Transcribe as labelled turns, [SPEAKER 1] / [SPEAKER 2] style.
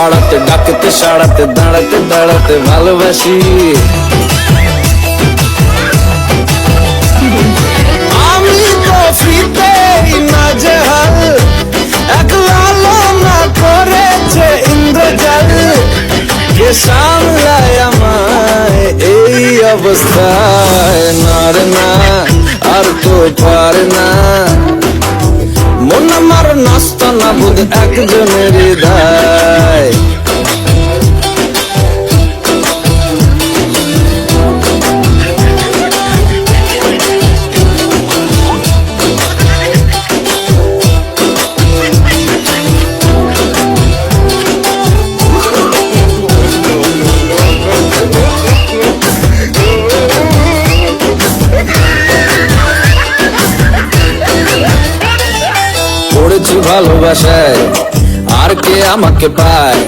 [SPEAKER 1] পাড়াতে, ডাকতে, সাড়াতে, দাঁড়াতে দাঁড়াতে ভালোবাসি। আমায় এই অবস্থায়? না, আর না। মন আমার নষ্ট না বুধ একজনের হৃদয়। পড়েছি ভালোবাসায়। আর কে আমাকে পায়?